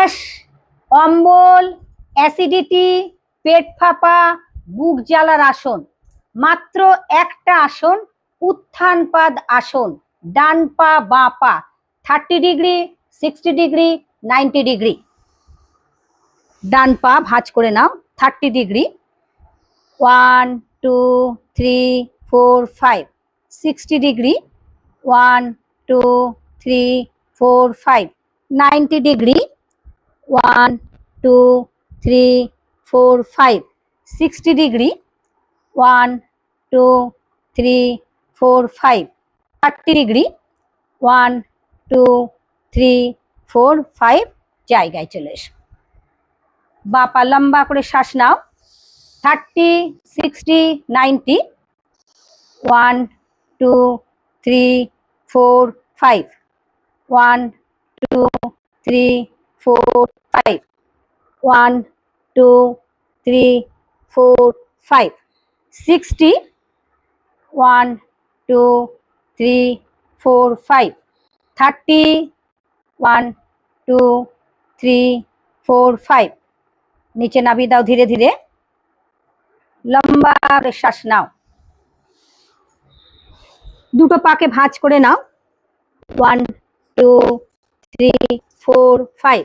Gas, অম্বল, acidity, পেট ফাঁপা, বুক জ্বালার আসন। মাত্র একটা আসন, উত্থানপাদ আসন, ডান পা, বাঁ পা, thirty degree, sixty degree, ninety degree. ডান পা ভাঁজ করে নাও, thirty degree. One, two, three, four, five, sixty degree. One, two, three, four, five, ninety degree. One two three four five sixty degree one two three four five thirty degree one two three four five জায়গায় চলে এসো। বাপা, লম্বা করে শ্বাস নাও। Thirty sixty ninety one two three four five one two three four five one two three four five sixty one two three four five thirty one two three four five নিচে নামিয়ে দাও ধীরে ধীরে। লম্বা শ্বাস নাও। দুটো পাকে ভাঁজ করে নাও। One two three four five